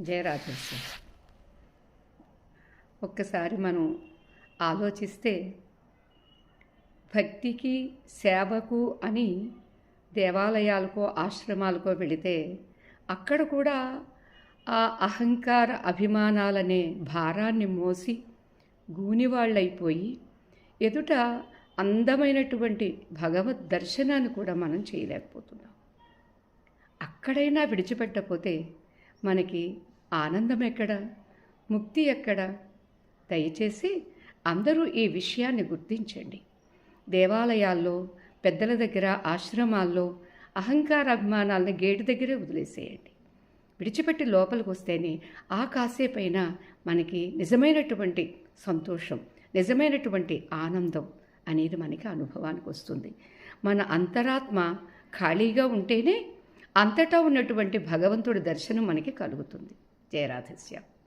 జయరాధస్య ఒక్కసారి మనం ఆలోచిస్తే భక్తికి సేవకు అని దేవాలయాలకో ఆశ్రమాలకో వెళితే అక్కడ కూడా ఆ అహంకార అభిమానాలనే భారాన్ని మోసి గూనివాళ్ళైపోయి ఎదుట అందమైనటువంటి భగవద్ దర్శనాన్ని కూడా మనం చేయలేకపోతున్నాం. అక్కడైనా విడిచిపెట్టకపోతే మనకి ఆనందం ఎక్కడ? ముక్తి ఎక్కడ? దయచేసి అందరూ ఈ విషయాన్ని గుర్తించండి. దేవాలయాల్లో పెద్దల దగ్గర ఆశ్రమాల్లో అహంకార అభిమానాలను గేటు దగ్గరే వదిలేసేయండి. విడిచిపెట్టి లోపలికి వస్తేనే ఆ కాసేపైన మనకి నిజమైనటువంటి సంతోషం నిజమైనటువంటి ఆనందం అనేది మనకి అనుభవానికి వస్తుంది. మన అంతరాత్మ ఖాళీగా ఉంటేనే అంతటా ఉన్నటువంటి భగవంతుడి దర్శనం మనకి కలుగుతుంది. జయరాధస్య